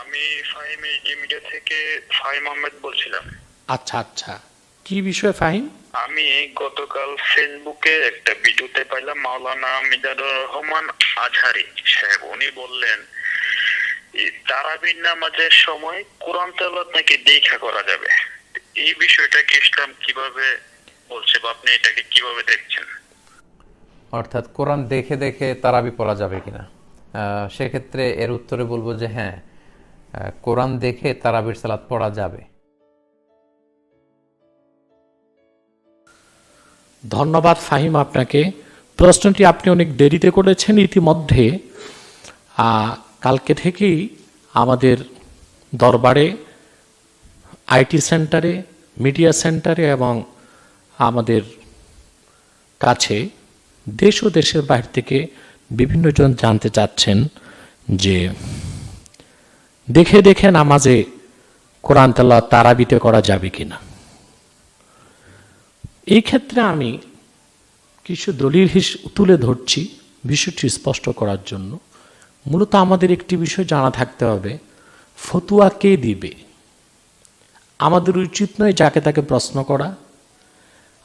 আমি ফাহিম এই মিডিয়া থেকে ফাহিম আহমেদ বলছিলাম। আচ্ছা আচ্ছা। কি বিষয় ফাহিম? আমি গতকাল ফেসবুকে একটা ভিডিওতে পাইলাম মাওলানা মিজানুর রহমান আজহারি সাহেব। উনি বললেন তারাবির নামাজের সময় কোরআন তেলাওয়াত নাকি দেখা করা যাবে? এই বিষয়টাকে ইসলাম কীভাবে বলছে বা আপনি এটাকে কীভাবে দেখছেন? অর্থাৎ কোরআন দেখে দেখে তারাবি পড়া যাবে কিনা? আহ, সেক্ষেত্রে এর উত্তরে বলব যে হ্যাঁ কোরআন দেখে তারাবির সালাত পড়া যাবে। ধন্যবাদ ফাহিম আপনাকে। প্রশ্নটি আপনি অনেক দেরিতে করেছেন ইতিমধ্যে। কালকে থেকেই আমাদের দরবারে, আইটি সেন্টারে, মিডিয়া সেন্টারে এবং আমাদের কাছে দেশ ও দেশের বাইরে থেকে বিভিন্নজন জানতে চাচ্ছেন যে দেখে দেখে নামাজে কোরআন তাল্লাহ তারাবিতে করা যাবে কিনা? এই ক্ষেত্রে আমি কিছু দলিল হিস, তুলে ধরছি বিষয়টি স্পষ্ট করার জন্য। মূলত আমাদের একটি বিষয় জানা থাকতে হবে, ফতুয়া কে দিবে? আমাদের উচিত নয় যাকে তাকে প্রশ্ন করা,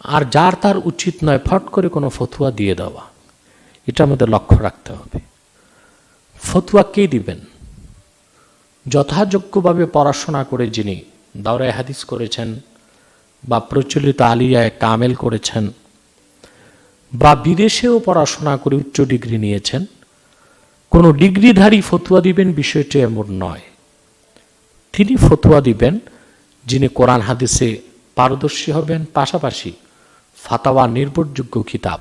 আর যার তার উচিত নয় ফট করে কোনো ফতুয়া দিয়ে দেওয়া। এটা আমাদের লক্ষ্য রাখতে হবে। ফতুয়া কে দিবেন? যথাযোগ্যভাবে পড়াশোনা করে যিনি দাওরায় হাদিস করেছেন বা প্রচলিত আলিয়ায় কামেল করেছেন বা বিদেশেও পড়াশোনা করে উচ্চ ডিগ্রি নিয়েছেন, কোনো ডিগ্রিধারী ফতুয়া দিবেন বিষয়টি এমন নয়। তিনি ফতুয়া দিবেন যিনি কোরআন হাদিসে পারদর্শী হবেন, পাশাপাশি ফাতাওয়া নির্ভরযোগ্য কিতাব।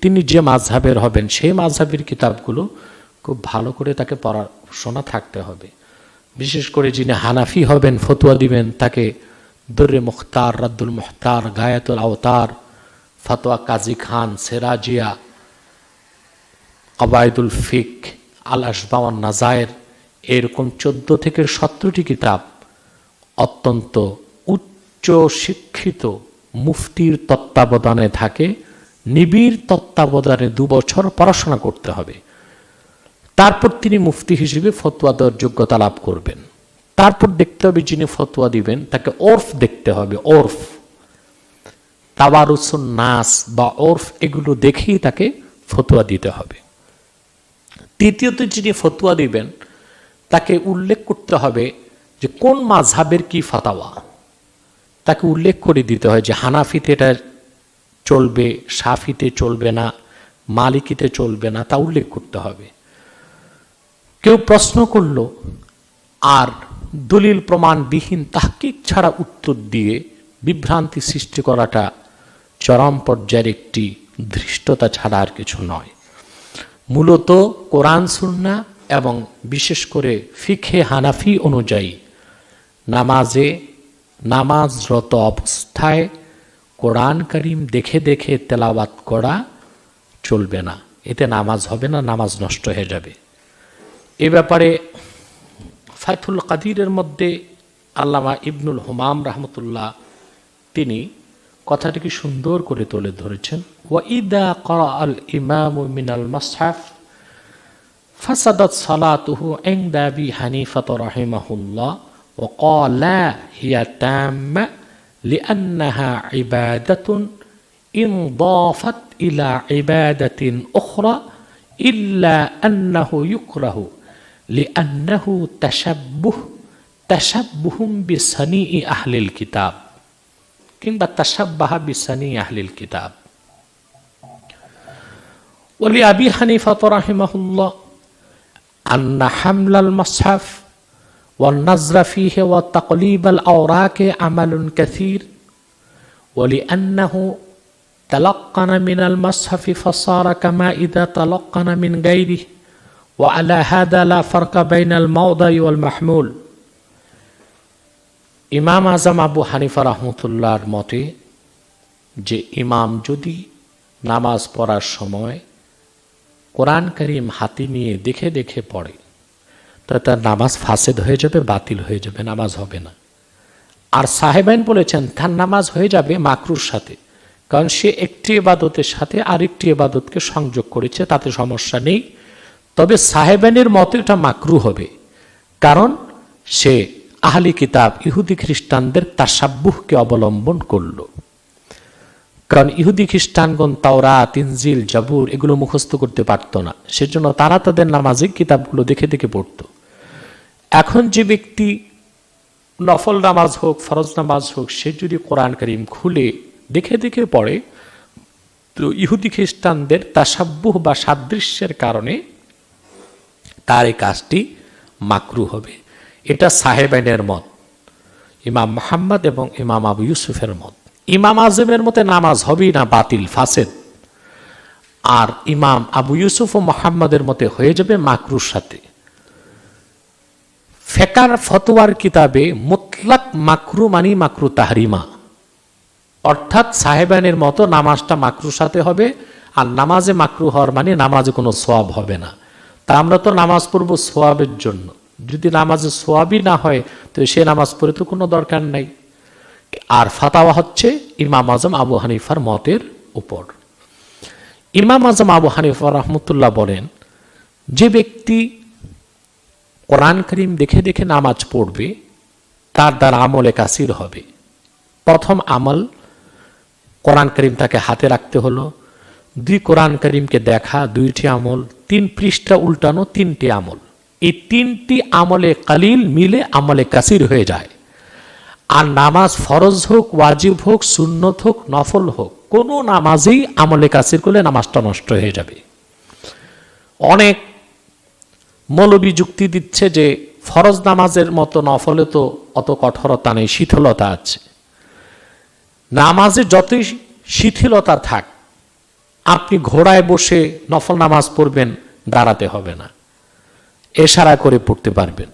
তিনি যে মাঝহাবের হবেন, সেই মাঝহাবের কিতাবগুলো খুব ভালো করে তাকে পড়াশোনা থাকতে হবে। বিশেষ করে যিনি হানাফি হবেন, ফতুয়া দিবেন, তাকে দর্রে মুখতার, রাদ্দুল মুখতার, গায়াতুল আওতার, ফতোয়া কাজী খান, সেরাজিয়া, কবায়দুল ফিক, আল আসবাওয়ান নাজায়ের, এরকম চোদ্দ থেকে সতেরোটি কিতাব অত্যন্ত উচ্চ শিক্ষিত মুফতির তত্ত্বাবধানে থাকে। নিবিড় তত্ত্বাবধানে দু বছর পড়াশোনা করতে হবে। তারপর তিনি মুফতি হিসেবে ফতোয়া দেওয়ার যোগ্যতা লাভ করবেন। তারপর দেখতে হবে যিনি ফতোয়া দিবেন, তাকে ওরফ দেখতে হবে, ওরফ। তাবারুসুন নাস বা ওরফ এগুলো দেখেই তাকে ফতোয়া দিতে হবে। তৃতীয়ত যিনি ফতোয়া দিবেন, তাকে উল্লেখ করতে হবে যে কোন মাঝহাবের কি ফাতাওয়া। তাকে উল্লেখ করে দিতে হয় যে হানাফিতে এটা চলবে, সাফিতে চলবে না, মালিকিতে চলবে না, তা উল্লেখ করতে হবে। কেউ প্রশ্ন করল, আর দলিল প্রমাণবিহীন তাহকিক ছাড়া উত্তর দিয়ে বিভ্রান্তি সৃষ্টি করাটা চরম পর্যায়ের একটি ধৃষ্টতা ছাড়া আর কিছু নয়। মূলত কোরআন, সুন্না এবং বিশেষ করে ফিখে হানাফি অনুযায়ী নামাজে নামাজরত অবস্থায় কোরআন করিম দেখে দেখে তেলাওয়াত করা চলবে না। এতে নামাজ হবে না, নামাজ নষ্ট হয়ে যাবে। এ ব্যাপারে ফাইথুল কাদিরের মধ্যে আল্লামা ইবনুল হুমাম রহমতুল্লাহ তিনি কথাটিকে সুন্দর করে তুলে ধরেছেন ওয়াইদা করা আল ইমাম মিনাল মাসহাফ ফাসাদাত সালাতুহু عند أبي حنيفة رحمه الله وقال هي تامة لأنها عبادة انضافت إلى عبادة أخرى إلا أنه يكره لأنه تشبه تشبه بصنيع أهل الكتاب. كنبا تشبه بصنيع أهل الكتاب. ولأبي حنيفة رحمه الله أن حمل المصحف والنظر فيه وتقليب الأوراق عمل كثير ولأنه تلقن من المصحف فصار كما إذا تلقن من غيره. وعلى هذا لا فرق بين الموضع والمحمول ইমাম আজম আবু হানিফা রহমতুল্লাহর মতে যে ইমাম যদি নামাজ পড়ার সময় কোরআন করিম হাতি নিয়ে দেখে দেখে পড়ে তাহলে তার নামাজ ফাসেদ হয়ে যাবে বাতিল হয়ে যাবে নামাজ হবে না আর সাহেবাইন বলেছেন তার নামাজ হয়ে যাবে মাকরুর সাথে কারণ সে একটি এবাদতের সাথে আরেকটি এবাদতকে সংযোগ করেছে তাতে সমস্যা নেই তবে সাহেবানের মতে এটা মাকরু হবে। কারণ সে আহলি কিতাব ইহুদি খ্রিস্টানদের তাসাব্বুহকে অবলম্বন করল। কারণ ইহুদি খ্রিস্টানগণ তাওরা তিনজিল জাবুর এগুলো মুখস্থ করতে পারত না। সেজন্য তারা তাদের নামাজিক কিতাবগুলো দেখে দেখে পড়ত। এখন যে ব্যক্তি নফল নামাজ হোক, ফরজ নামাজ হোক, সে যদি কোরআন করিম খুলে দেখে দেখে পড়ে, তো ইহুদি খ্রিস্টানদের তাসাব্বুহ বা সাদৃশ্যের কারণে তার এই কাজটি মাকরু হবে। এটা সাহেবাইনের মত। ইমাম মোহাম্মদ এবং ইমাম আবু ইউসুফের মত। ইমাম আজমের মতে নামাজ হবেই না, বাতিল, ফাসেদ। আর ইমাম আবু ইউসুফ ও মোহাম্মদের মতে হয়ে যাবে মাকরুর সাথে। ফেকার ফতোয়ার কিতাবে মুতলাক মাকরু মানি মাকরু তাহরিমা। অর্থাৎ সাহেবানের মতো নামাজটা মাকরুর সাথে হবে, আর নামাজে মাকরু হওয়ার মানে নামাজে কোনো সব হবে না। তা আমরা তো নামাজ পড়ব সোয়াবের জন্য। যদি নামাজে সোয়াবই না হয়, তো সে নামাজ পড়ে তো কোনো দরকার নাই। আর ফাতাওয়া হচ্ছে ইমাম আজম আবু হানিফার মতের উপর। ইমাম আজম আবু হানিফা রহমতুল্লাহ বলেন, যে ব্যক্তি কোরআন করিম দেখে দেখে নামাজ পড়বে, তার দ্বারা আমলে কাসির হবে। প্রথম আমল কোরআন করিম তাকে হাতে রাখতে হলো দুই কোরআন করিমকে দেখা, দুইটি আমল, তিন পৃষ্ঠা উল্টানো, তিনটি আমল। এই তিনটি আমলে কালিল মিলে আমলে কাসির হয়ে যায়। আর নামাজ ফরজ হোক, ওয়াজিব হোক, সুন্নত হোক, নফল হোক, কোনো নামাজেই আমলে কাসির করলে নামাজটা নষ্ট হয়ে যাবে। অনেক মৌলবী যুক্তি দিচ্ছে যে ফরজ নামাজের মতো নফলে তো অত কঠোরতা নেই, শিথিলতা আছে। নামাজে যতই শিথিলতা থাক আপনি ঘোড়ায় বসে নফল নামাজ পড়বেন, দাঁড়াতে হবে না। এশারা করে পড়তে পারবেন।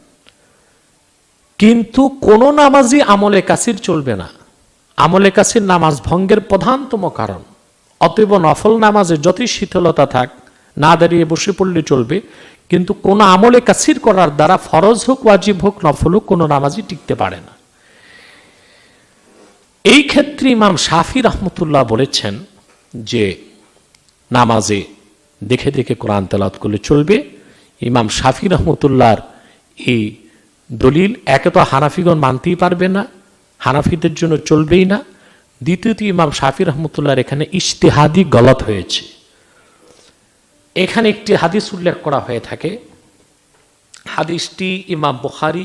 কিন্তু কোন নামাজই আমলে কাসির চলবে না। আমলে কাসির নামাজ ভঙ্গের প্রধানতম কারণ। অতএব নফল নামাজে যতই শীতলতা থাক, না দাঁড়িয়ে বসে পড়লে চলবে, কিন্তু কোন আমলে কাসির করার দ্বারা ফরজ হোক, ওয়াজিব হোক, নফল হোক, কোনো নামাজই টিকতে পারে না। এই ক্ষেত্রে ইমাম শাফি রহমতুল্লাহ বলেছেন যে নামাজে দেখে দেখে কোরআন তেলাত করলে চলবে। ইমাম শাফি রহমতুল্লাহর এই দলিল একে তো হানাফিগণ মানতেই পারবে না, হানাফিদের জন্য চলবেই না। দ্বিতীয়ত ইমাম শাফি রহমতুল্লাহর এখানে ইশতেহাদি গলত হয়েছে। এখানে একটি হাদিস উল্লেখ করা হয়ে থাকে। হাদিসটি ইমাম বুখারি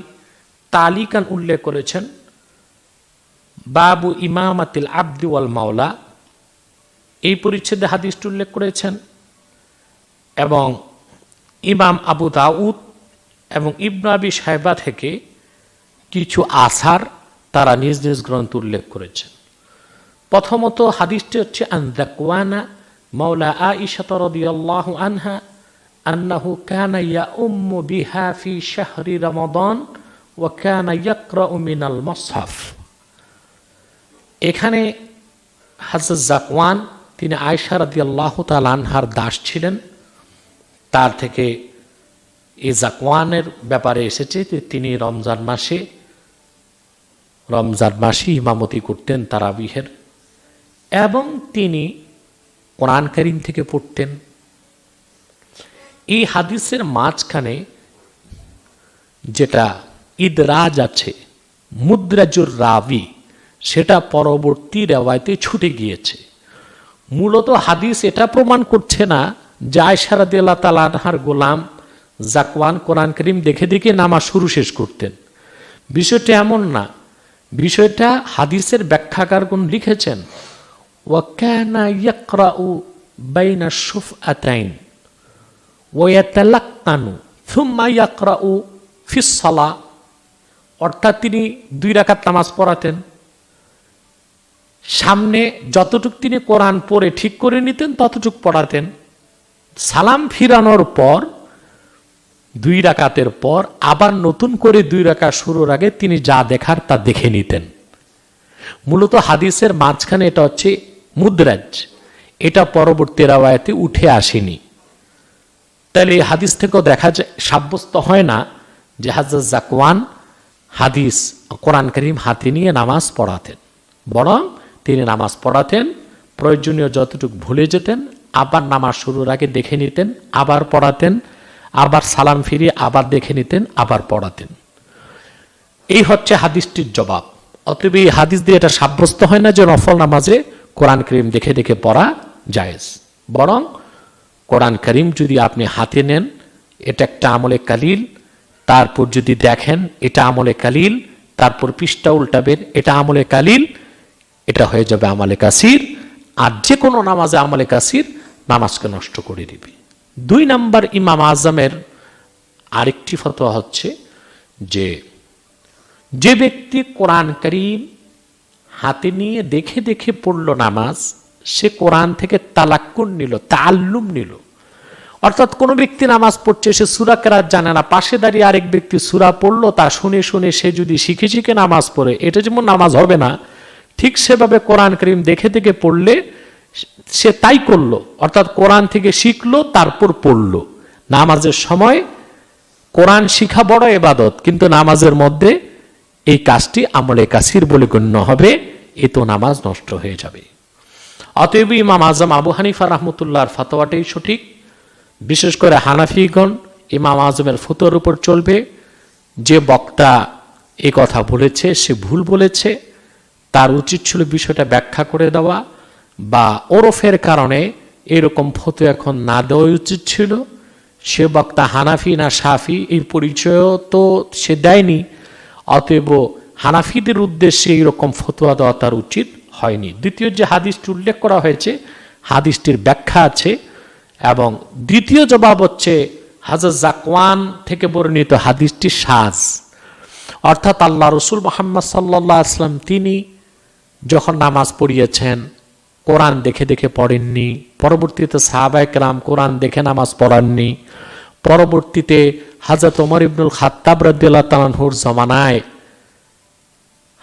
তালিকান উল্লেখ করেছেন। বাবু ইমামাতিল আব্দি ওয়াল মাওলা এই পরিচ্ছেদে হাদিসটি উল্লেখ করেছেন এবং ইমাম আবু দাউদ এবং ইবনাবি সাহেবা থেকে কিছু আসার তারা নিজ নিজ গ্রন্থ উল্লেখ করেছেন। প্রথমত হাদিসটি হচ্ছে আন্দাকুয়ানা মাওলা আইশাত রাদিয়াল্লাহু আনহা আন্নাহু কানা ইয়াউম্মু বিহা ফি শাহরি রমাদান ওয়া কানা ইয়াকরাউ মিনাল মুসহাফ এখানে হাজরত জাকওয়ান তিনি আয়সা রাদিয়াল্লাহু তাআলা আনহার দাস ছিলেন। তার থেকে এই জাকওয়ানের ব্যাপারে এসেছে যে তিনি রমজান মাসে রমজান মাসে ইমামতি করতেন তারাবিহের এবং তিনি কোরআন করিম থেকে পড়তেন। এই হাদিসের মাঝখানে যেটা ইদরাজ আছে, মুদ্রাজুর রাবি, সেটা পরবর্তী রেওয়ায়তে ছুটে গিয়েছে। মূলত হাদিস এটা প্রমাণ করছে না যায় সারাদি আল্লাহ তালাহার গোলাম জাকওয়ান কোরআন করিম দেখে দেখে নামাজ শুরু শেষ করতেন। বিষয়টা এমন না। বিষয়টা হাদিসের ব্যাখ্যাকারগণ লিখেছেন। ওয়াকানা ইয়াকরাউ বাইনা শুফআতাইন ওয়াতালাক্কানু থুম্মা ইয়াকরাউ ফিস সালা অর্থাৎ তিনি দুই রাকাত নামাজ পড়াতেন। সামনে যতটুক তিনি কোরআন পড়ে ঠিক করে নিতেন, ততটুক পড়াতেন। সালাম ফিরানোর পর, দুই রাকাতের পর, আবার নতুন করে দুই রাকাত শুরুর আগে তিনি যা দেখার তা দেখে নিতেন। মূলত হাদিসের মাঝখানে এটা হচ্ছে মুদ্রাজ। এটা পরবর্তী রাওয়ায়তে উঠে আসেনি। তাহলে এই হাদিস থেকেও দেখা যায়, সাব্যস্ত হয় না যে হাজর জাকওয়ান হাদিস, কোরআন করিম হাতে নিয়ে নামাজ পড়াতেন। বরং তিনি নামাজ পড়াতেন, প্রয়োজনীয় যতটুকু ভুলে যেতেন, আবার নামাজ শুরুর আগে দেখে নিতেন, আবার পড়াতেন, আবার সালাম ফিরিয়ে আবার দেখে নিতেন, আবার পড়াতেন। এই হচ্ছে হাদিসটির জবাব। অতএব এই হাদিস দিয়ে এটা সাব্যস্ত হয় না যে নফল নামাজে কোরআন করিম দেখে দেখে পড়া জায়েজ। বরং কোরআন করিম যদি আপনি হাতে নেন, এটা একটা আমলে কালিল, তারপর যদি দেখেন এটা আমলে কালিল, তারপর পৃষ্ঠা উল্টাবেন, এটা আমলে কালিল এটা হয়ে যাবে আমলে কাসির, আর যে কোনো নামাজে আমলে কাসির, নামাজকে নষ্ট করে দিবে। দুই নাম্বার ইমাম আজমের আরেকটি ফতোয়া হচ্ছে যে যে ব্যক্তি কোরআন করিম হাতে নিয়ে দেখে দেখে পড়ল নামাজ, সে কোরআন থেকে তালাক্কুন নিল তাল্লুম নিল। অর্থাৎ কোনো ব্যক্তি নামাজ পড়ছে, সে সুরা কেরাত জানে না, পাশে দাঁড়িয়ে আরেক ব্যক্তি সুরা পড়ল, তা শুনে শুনে সে যদি শিখে শিখে নামাজ পড়ে, এটা যেমন নামাজ হবে না ঠিক সেভাবে কোরআন করিম দেখে দেখে পড়লে সে তাই করল, অর্থাৎ কোরআন থেকে শিখলো, তারপর পড়ল। নামাজের সময় কোরআন শিখা বড় এবাদত, কিন্তু নামাজের মধ্যে এই কাজটি আমলে কাসির বলে গণ্য হবে, এ তো নামাজ নষ্ট হয়ে যাবে। অতএব ইমাম আজম আবু হানিফা রহমতুল্লাহর ফতোয়াটাই সঠিক। বিশেষ করে হানাফিগণ ইমাম আজমের ফতোয়ার উপর চলবে। যে বক্তা এ কথা বলেছে, সে ভুল বলেছে তার উচিত ছিল বিষয়টা ব্যাখ্যা করে দেওয়া বা ওরফের কারণে এরকম ফতো এখন না দেওয়া উচিত ছিল। সে বক্তা হানাফি না সাফি, এই পরিচয়ও তো সে দেয়নি। অতএব হানাফিদের উদ্দেশ্যে এইরকম ফতোয়া দেওয়া তার উচিত হয়নি। দ্বিতীয় যে হাদিসটি উল্লেখ করা হয়েছে, হাদিসটির ব্যাখ্যা আছে এবং দ্বিতীয় জবাব হচ্ছে হাজর জাকওয়ান থেকে বর্ণিত হাদিসটি সাজ। অর্থাৎ আল্লাহ রসুল মোহাম্মদ সাল্লাহ আসলাম তিনি যখন নামাজ পড়িয়েছেন, কোরআন দেখে দেখে পড়েননি, পরবর্তীতে সাহাবায়করাম কোরআন দেখে নামাজ পড়াননি, পরবর্তীতে হাজরত ওমর ইবনুল খাত্তাব রদ্দুল্লাহ তালানহুর জমানায়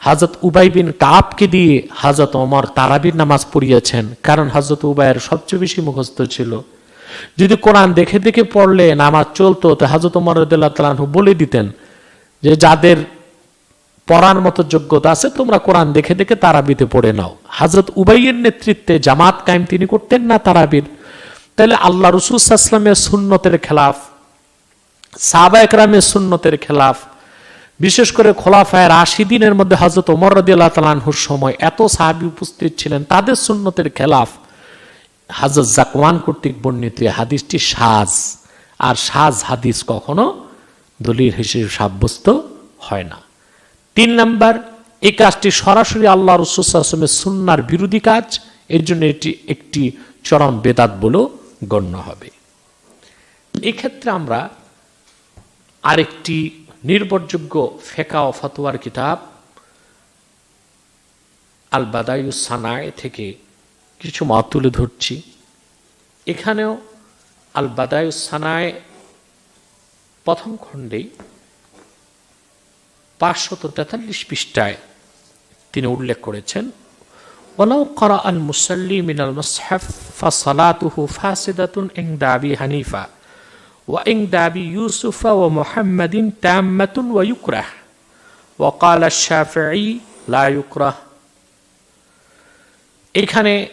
হাজরত উবাই বিন কাবকে দিয়ে হাজরত ওমর তারাবির নামাজ পড়িয়েছেন, কারণ হাজরত উবাইয়ের সবচেয়ে বেশি মুখস্থ ছিল। যদি কোরআন দেখে দেখে পড়লে নামাজ চলতো, তো হাজরত ওমর রদুল্লাহ তালানহু বলে দিতেন যে যাদের পড়ার মতো যোগ্যতা আছে, তোমরা কোরআন দেখে দেখে তারাবিতে পড়ে নাও। হাজরত উবাইয়ের নেতৃত্বে জামাত কায়েম তিনি করতেন না তারাবির। তাহলে আল্লাহ রসুলামের সুন্নতের খেলাফ, সাহাবা একরামের সুন্নতের খেলাফ, বিশেষ করে খোলাফায়ের আশি দিনের মধ্যে হজরত ওমর রদিয়াল্লাহ তালানহুর সময় এত সাহাবি উপস্থিত ছিলেন, তাদের সুন্নতের খেলাফ হাজরত জাকওয়ান কর্তৃক বর্ণিত হাদিসটি সাজ। আর সাজ হাদিস কখনো দলিল হিসেবে সাব্যস্ত হয় না। তিন নাম্বার, এই কাজটি সরাসরি আল্লাহ রসুলের সুন্নার বিরোধী কাজ। এর জন্য এটি একটি চরম বেদাত বলেও গণ্য হবে। এক্ষেত্রে আমরা আরেকটি নির্ভরযোগ্য ফেকা ও ফতোয়ার কিতাব আল বাদায়ুস সানায় থেকে কিছু মত তুলে ধরছি। এখানেও আল বাদায়ুস সানায় প্রথম খণ্ডেই পাঁচশত তেতাল্লিশ পৃষ্ঠায় তিনি উল্লেখ করেছেন ওলাউ করা আল মুসল্লি মিনাল মসহাফ ফাসালাতুহু ফাসিদাতুন ইং দাবি হানিফা ওয়া ইং দাবি ইউসুফা ও মোহাম্মদিন তাম্মাতুন ওয়া ইউকরাহ। ওয়াকাল শাফি লা ইউকরাহ। এখানে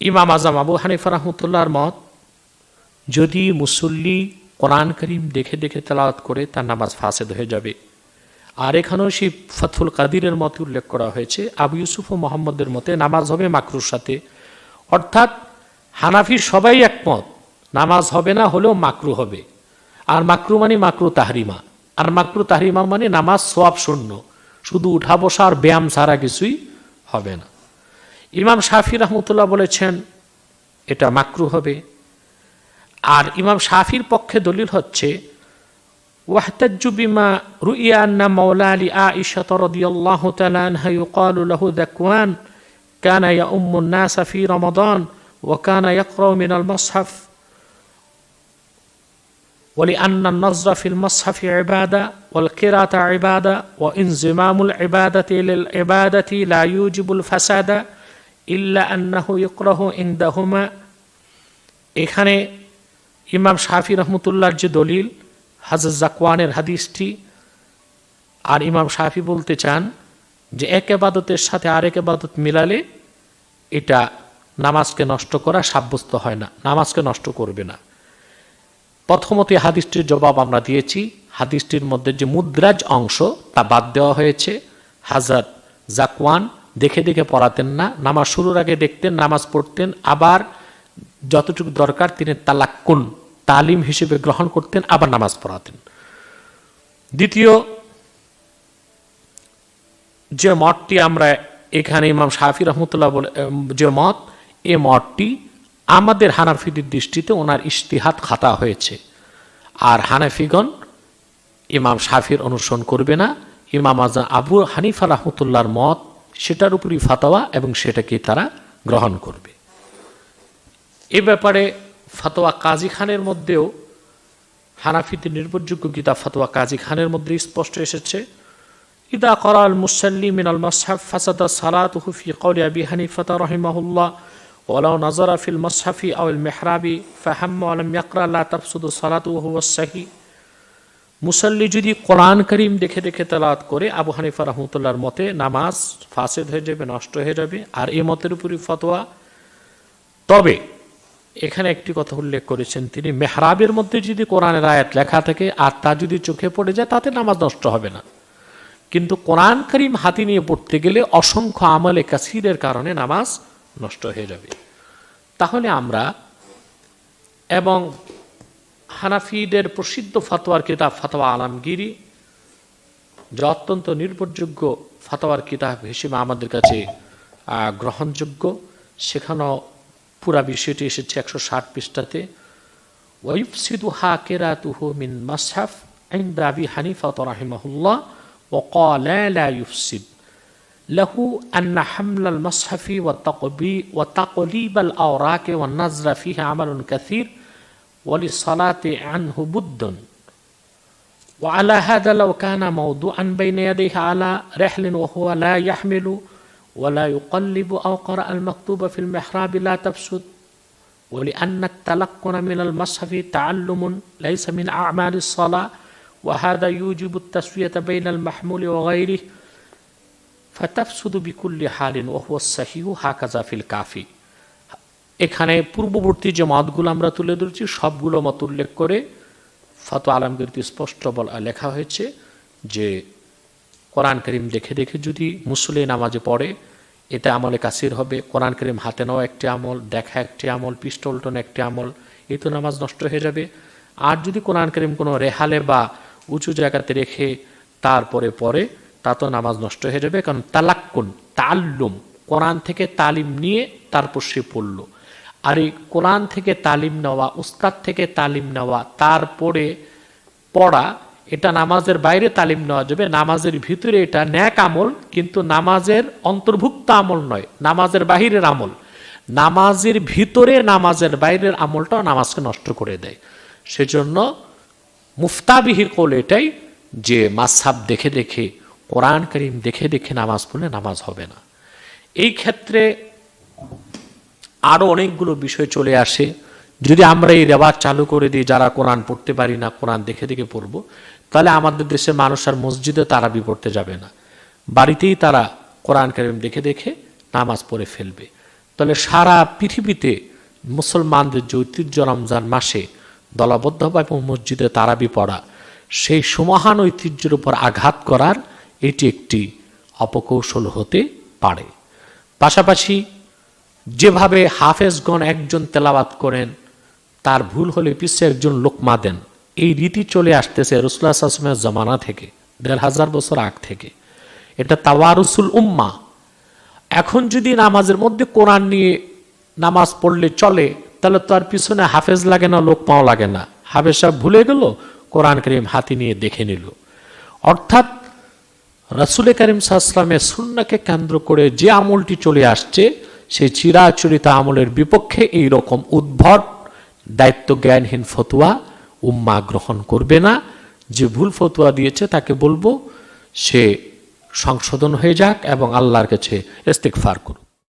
ইমাম আজম আবু হানিফা রহমতুল্লাহর মত, যদি মুসল্লি কোরআন করিম দেখে দেখে তেলাওয়াত করে তার নামাজ ফাসেদ হয়ে যাবে। আর এখানেও সেই ফতুল কাদিরের মতে উল্লেখ করা হয়েছে, আবু ইউসুফ ও মোহাম্মদের মতে নামাজ হবে মাকরুর সাথে। অর্থাৎ হানাফি সবাই একমত, নামাজ হবে না হলেও মাকরু হবে। আর মাকরু মানে মাকরু তাহরিমা। আর মাকরু তাহরিমা মানে নামাজ সোয়াব শূন্য। শুধু উঠা বসা আর ব্যায়াম ছাড়া কিছুই হবে না। ইমাম শাফি রহমতুল্লাহ বলেছেন, এটা মাকরু হবে। আর ইমাম শাফির পক্ষে দলিল হচ্ছে واحتج بما رؤي أن مولى لعائشة رضي الله تعالى عنها يقال له ذكوان كان يؤم الناس في رمضان وكان يقرأ من المصحف ولأن النظر في المصحف عبادة والقراءة عبادة وانزمام العبادة للعبادة لا يوجب الفساد إلا أنه يكره عندهما এখানে ইমাম শাফি রহমতুল্লাহর যে দলিল হাজর জাকওয়ানের হাদিসটি, আর ইমাম শাফি বলতে চান যে এক এবাদতের সাথে আরেক এবাদত মিলালে এটা নামাজকে নষ্ট করা সাব্যস্ত হয় না, নামাজকে নষ্ট করবে না। প্রথমত হাদিসটির জবাব আমরা দিয়েছি, হাদিসটির মধ্যে যে মুদ্রাজ অংশ তা বাদ দেওয়া হয়েছে। হাজার জাকওয়ান দেখে দেখে পড়াতেন না, নামাজ শুরুর আগে দেখতেন, নামাজ পড়তেন, আবার যতটুকু দরকার তিনি তালাক্কুন তালিম হিসেবে গ্রহণ করতেন, আবার নামাজ পড়াতেন। দ্বিতীয়, যে মতটি আমরা এখানে ইমাম শাহি রহমতুল্লাহ বলে যে মত এ মতটি আমাদের হানাফিদের দৃষ্টিতে ওনার ইশতিহাত খাতা হয়েছে। আর হানাফিগণ ইমাম শাফির অনুসরণ করবে না। ইমাম আজম আবু হানিফা রহমতুল্লাহর মত, সেটার উপরই ফাতোয়া এবং সেটাকে তারা গ্রহণ করবে। এ ব্যাপারে ফাতোয়া কাজী খানের মধ্যেও হানাফিতে নির্ভরযোগ্য কিতাব ফাতোয়া কাজী খানের মধ্যে স্পষ্ট এসেছে, ইদা করাল মুসাল্লি মিনাল মাসহাব ফাসাদা সালাত হুফি কৌলি আবি হানিফাতা রহিমাহুল্লাহ ওলাউ নাজারা ফিল মাসহাফি আউল মেহরাবি, ফাহাম্ম আলম ইয়াকরা আল্লাহ তাফসুদু সালাত সাহি। মুসল্লি যদি কোরআন করিম দেখে দেখে তালাত করে, আবু হানিফা রহমতুল্লাহর মতে নামাজ ফাসেদ হয়ে যাবে, নষ্ট হয়ে যাবে, আর এ মতের উপরই ফতোয়া। তবে এখানে একটি কথা উল্লেখ করেছেন তিনি, মেহরাবের মধ্যে যদি কোরআনের আয়াত লেখা থাকে আর তা যদি চোখে পড়ে যায়, তাতে নামাজ নষ্ট হবে না। কিন্তু কোরআন করিম হাতি নিয়ে পড়তে গেলে অসংখ্য আমলে কাসিরের কারণে নামাজ নষ্ট হয়ে যাবে। তাহলে আমরা এবং হানাফিদের প্রসিদ্ধ ফাতোয়ার কিতাব ফাতোয়া আলমগিরি, যা অত্যন্ত নির্ভরযোগ্য ফাতোয়ার কিতাব হিসেবে আমাদের কাছে গ্রহণযোগ্য, সেখানেও পুরা বিষয়টি এসেছে একশো ষাট পৃষ্ঠাতে ওয়ুফসিদু হা কেরাতুহু মিন মাসহাফ عند أبي حنيفة رحمه الله وقال لا يفسد له أن حمل المصحف والتقبي- وتقليب الأوراق والنظر فيه عمل كثير وللصلاة عنه بد وعلى هذا لو كان موضوعا بين يديه على رحل وهو لا يحمل ولا يقلب أو قرأ المكتوب في المحراب لا تفسد ولأن التلقن من المصحف تعلم ليس من أعمال الصلاة وهذا يوجب التسوية بين المحمول وغيره فتفسد بكل حال وهو الصحيح هكذا في الكافي এখানে পূর্ববর্তী যে মতগুলো আমরা তুলে ধরেছি সবগুলো মত উল্লেখ করে ফত আলমগীরতে স্পষ্ট বলা লেখা হয়েছে যে কোরআন করিম দেখে দেখে যদি মুসলে নামাজে পড়ে, এটা আমলে কাসির হবে। কোরআন করিম হাতে নেওয়া একটি আমল, দেখা একটি আমল পিস্টলটন একটি আমল এই তো নামাজ নষ্ট হয়ে যাবে। আর যদি কোরআন করিম কোনো রেহালে বা উঁচু জায়গাতে রেখে তারপরে পরে তা তো নামাজ নষ্ট হয়ে যাবে। কারণ তালাক্কুন তাল্লুম কোরআন থেকে তালিম নিয়ে তারপর সে পড়ল। আর এই কোরআন থেকে তালিম নেওয়া উস্তাদ থেকে তালিম নেওয়া, তারপরে পড়া এটা নামাজের বাইরে তালিম নেওয়া যাবে। নামাজের ভিতরে এটা ন্যাক আমল, কিন্তু নামাজের অন্তর্ভুক্ত আমল নয়, নামাজের বাহিরের আমল। নামাজের ভিতরে নামাজের বাইরের আমলটাও নামাজকে নষ্ট করে দেয়। সেজন্য মুফতাবিহির কোল এটাই যে মাসাব দেখে দেখে, কোরআন করিম দেখে দেখে নামাজ পড়লে নামাজ হবে না। এই ক্ষেত্রে আরও অনেকগুলো বিষয় চলে আসে। যদি আমরা এই রেওয়াজ চালু করে দিই, যারা কোরআন পড়তে পারি না, কোরআন দেখে দেখে পড়ব, তাহলে আমাদের দেশের মানুষ আর মসজিদে তারাবি পড়তে যাবে না। বাড়িতেই তারা কোরআন কারিম দেখে দেখে নামাজ পড়ে ফেলবে। তাহলে সারা পৃথিবীতে মুসলমানদের যে ঐতিহ্য রমজান মাসে দলবদ্ধভাবে মসজিদে তারাবি পড়া সেই সুমহান ঐতিহ্যের উপর আঘাত করার এটি একটি অপকৌশল হতে পারে। পাশাপাশি যেভাবে হাফেজগণ একজন তেলাওয়াত করেন তার ভুল হলে পিছিয়ে একজন লোকমা দেন এই রীতি চলে আসতেছে রসুল্লাহ আসলামের জমানা থেকে, দেড় হাজার বছর আগ থেকে। এটা তাওয়ারুসুল উম্মা। এখন যদি নামাজের মধ্যে কোরআন নিয়ে নামাজ পড়লে চলে, তাহলে তো আর পিছনে হাফেজ লাগে না লোকমাও লাগে না। হাফেজ সাহেব ভুলে গেল, কোরআন করিম হাতি নিয়ে দেখে নিল। অর্থাৎ রাসুল করিম সাহসালামের সুন্নাকে কেন্দ্র করে যে আমলটি চলে আসছে, সেই চিরাচরিত আমলের বিপক্ষে এই রকম উদ্ভট দায়িত্ব জ্ঞানহীন ফতোয়া উম্মা গ্রহণ করবে না। যে ভুল ফতোয়া দিয়েছে তাকে বলব, সে সংশোধন হয়ে যাক এবং আল্লাহর কাছে ইস্তেকফার করুক।